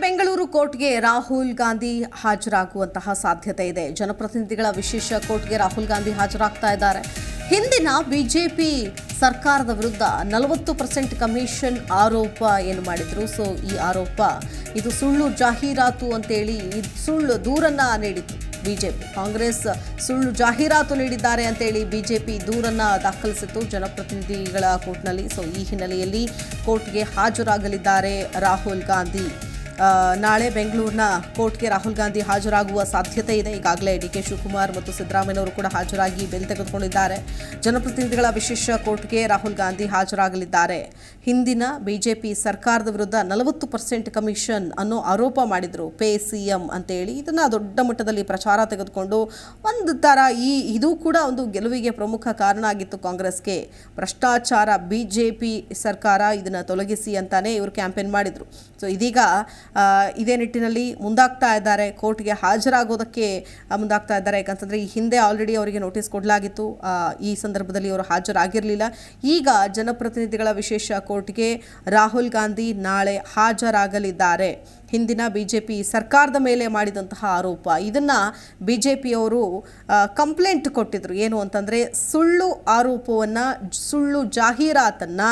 ಬೆಂಗಳೂರು ಕೋರ್ಟ್ಗೆ ರಾಹುಲ್ ಗಾಂಧಿ ಹಾಜರಾಗುವಂತಹ ಸಾಧ್ಯತೆ ಇದೆ. ಜನಪ್ರತಿನಿಧಿಗಳ ವಿಶೇಷ ಕೋರ್ಟ್ಗೆ ರಾಹುಲ್ ಗಾಂಧಿ ಹಾಜರಾಗ್ತಾ ಇದ್ದಾರೆ. ಹಿಂದಿನ ಬಿಜೆಪಿ ಸರ್ಕಾರದ ವಿರುದ್ಧ ನಲವತ್ತು ಪರ್ಸೆಂಟ್ ಕಮಿಷನ್ ಆರೋಪ ಏನು ಮಾಡಿದ್ರು. ಸೊ, ಈ ಆರೋಪ ಇದು ಸುಳ್ಳು ಜಾಹೀರಾತು ಅಂತೇಳಿ ಇದು ಸುಳ್ಳು ದೂರನ್ನ ನೀಡಿತು ಬಿಜೆಪಿ ಕಾಂಗ್ರೆಸ್ ಸುಳ್ಳು ಜಾಹೀರಾತು ನೀಡಿದ್ದಾರೆ ಅಂತೇಳಿ ಬಿಜೆಪಿ ದೂರನ್ನ ದಾಖಲಿಸಿತ್ತು ಜನಪ್ರತಿನಿಧಿಗಳ ಕೋರ್ಟ್ನಲ್ಲಿ. ಸೊ, ಈ ಹಿನ್ನೆಲೆಯಲ್ಲಿ ಕೋರ್ಟ್ಗೆ ಹಾಜರಾಗಲಿದ್ದಾರೆ ರಾಹುಲ್ ಗಾಂಧಿ. ನಾಳೆ ಬೆಂಗಳೂರಿನ ಕೋರ್ಟ್ಗೆ ರಾಹುಲ್ ಗಾಂಧಿ ಹಾಜರಾಗುವ ಸಾಧ್ಯತೆ ಇದೆ. ಈಗಾಗಲೇ ಡಿ ಕೆ ಶಿವಕುಮಾರ್ ಮತ್ತು ಸಿದ್ದರಾಮಯ್ಯನವರು ಕೂಡ ಹಾಜರಾಗಿ ಬೆಲ್ ತೆಗೆದುಕೊಂಡಿದ್ದಾರೆ. ಜನಪ್ರತಿನಿಧಿಗಳ ವಿಶೇಷ ಕೋರ್ಟ್ಗೆ ರಾಹುಲ್ ಗಾಂಧಿ ಹಾಜರಾಗಲಿದ್ದಾರೆ. ಹಿಂದಿನ ಬಿಜೆಪಿ ಸರ್ಕಾರದ ವಿರುದ್ಧ ನಲವತ್ತು ಪರ್ಸೆಂಟ್ ಕಮಿಷನ್ ಅನ್ನೋ ಆರೋಪ ಮಾಡಿದರು. ಪೇ ಸಿಎಂ ಅಂತೇಳಿ. ಇದನ್ನು ದೊಡ್ಡ ಮಟ್ಟದಲ್ಲಿ ಪ್ರಚಾರ ತೆಗೆದುಕೊಂಡು ಒಂದು ಥರ ಈ ಇದು ಕೂಡ ಒಂದು ಗೆಲುವಿಗೆ ಪ್ರಮುಖ ಕಾರಣ ಆಗಿತ್ತು ಕಾಂಗ್ರೆಸ್ಗೆ. ಭ್ರಷ್ಟಾಚಾರ ಬಿಜೆಪಿ ಸರ್ಕಾರ ಇದನ್ನು ತೊಲಗಿಸಿ ಅಂತಾನೆ ಇವರು ಕ್ಯಾಂಪೇನ್ ಮಾಡಿದರು. ಸೊ ಇದೀಗ ಇದೇ ನಿಟ್ಟಿನಲ್ಲಿ ಮುಂದಾಗ್ತಾ ಇದ್ದಾರೆ, ಕೋರ್ಟ್ಗೆ ಹಾಜರಾಗೋದಕ್ಕೆ ಮುಂದಾಗ್ತಾ ಇದ್ದಾರೆ. ಯಾಕಂತಂದರೆ ಈ ಹಿಂದೆ ಆಲ್ರೆಡಿ ಅವರಿಗೆ ನೋಟಿಸ್ ಕೊಡಲಾಗಿತ್ತು. ಈ ಸಂದರ್ಭದಲ್ಲಿ ಅವರು ಹಾಜರಾಗಿರಲಿಲ್ಲ. ಈಗ ಜನಪ್ರತಿನಿಧಿಗಳ ವಿಶೇಷ ಕೋರ್ಟ್ಗೆ ರಾಹುಲ್ ಗಾಂಧಿ ನಾಳೆ ಹಾಜರಾಗಲಿದ್ದಾರೆ. ಹಿಂದಿನ ಬಿಜೆಪಿ ಸರ್ಕಾರದ ಮೇಲೆ ಮಾಡಿದಂತಹ ಆರೋಪ. ಇದನ್ನ ಬಿಜೆಪಿಯವರು ಕಂಪ್ಲೇಂಟ್ ಕೊಟ್ಟಿದ್ರು. ಏನು ಅಂತಂದರೆ, ಸುಳ್ಳು ಆರೋಪವನ್ನು, ಸುಳ್ಳು ಜಾಹೀರಾತನ್ನು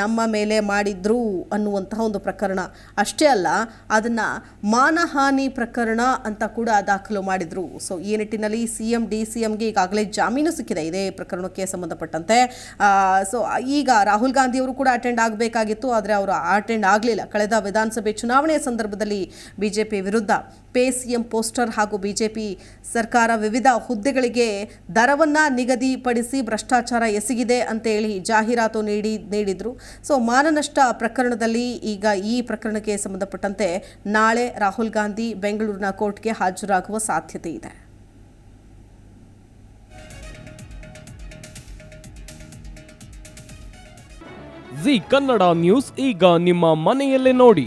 ನಮ್ಮ ಮೇಲೆ ಮಾಡಿದ್ರು ಅನ್ನುವಂತಹ ಒಂದು ಪ್ರಕರಣ. ಅಷ್ಟೇ ಅಲ್ಲ, ಅದನ್ನು ಮಾನಹಾನಿ ಪ್ರಕರಣ ಅಂತ ಕೂಡ ದಾಖಲು ಮಾಡಿದರು. ಸೊ ಈ ನಿಟ್ಟಿನಲ್ಲಿ ಸಿ ಎಂ ಡಿ ಸಿ ಎಂಗೆ ಈಗಾಗಲೇ ಜಾಮೀನು ಸಿಕ್ಕಿದೆ. ಇದೇ ಪ್ರಕರಣಕ್ಕೆ ಸಂಬಂಧಪಟ್ಟಂತೆ. ಸೊ ಈಗ ರಾಹುಲ್ ಗಾಂಧಿಯವರು ಕೂಡ ಅಟೆಂಡ್ ಆಗಬೇಕಾಗಿತ್ತು, ಆದರೆ ಅವರು ಅಟೆಂಡ್ ಆಗಲಿಲ್ಲ. ಕಳೆದ ವಿಧಾನಸಭೆ ಚುನಾವಣೆಯ ಸಂದರ್ಭದಲ್ಲಿ ಬಿಜೆಪಿ ವಿರುದ್ಧ ಪೇ ಸಿಎಂ ಪೋಸ್ಟರ್ ಹಾಗೂ ಬಿಜೆಪಿ ಸರ್ಕಾರ ವಿವಿಧ ಹುದ್ದೆಗಳಿಗೆ ದರವನ್ನ ನಿಗದಿಪಡಿಸಿ ಭ್ರಷ್ಟಾಚಾರ ಎಸಗಿದೆ ಅಂತೇಳಿ ಜಾಹೀರಾತು ನೀಡಿ ನೀಡಿದ್ರು. ಸೊ ಮಾನನಷ್ಟ ಪ್ರಕರಣದಲ್ಲಿ ಈಗ ಈ ಪ್ರಕರಣಕ್ಕೆ ಸಂಬಂಧಪಟ್ಟಂತೆ ನಾಳೆ ರಾಹುಲ್ ಗಾಂಧಿ ಬೆಂಗಳೂರಿನ ಕೋರ್ಟ್ಗೆ ಹಾಜರಾಗುವ ಸಾಧ್ಯತೆ ಇದೆ. ಜಿ ಕನ್ನಡ ನ್ಯೂಸ್ ಈಗ ನಿಮ್ಮ ಮನೆಯಲ್ಲೇ ನೋಡಿ.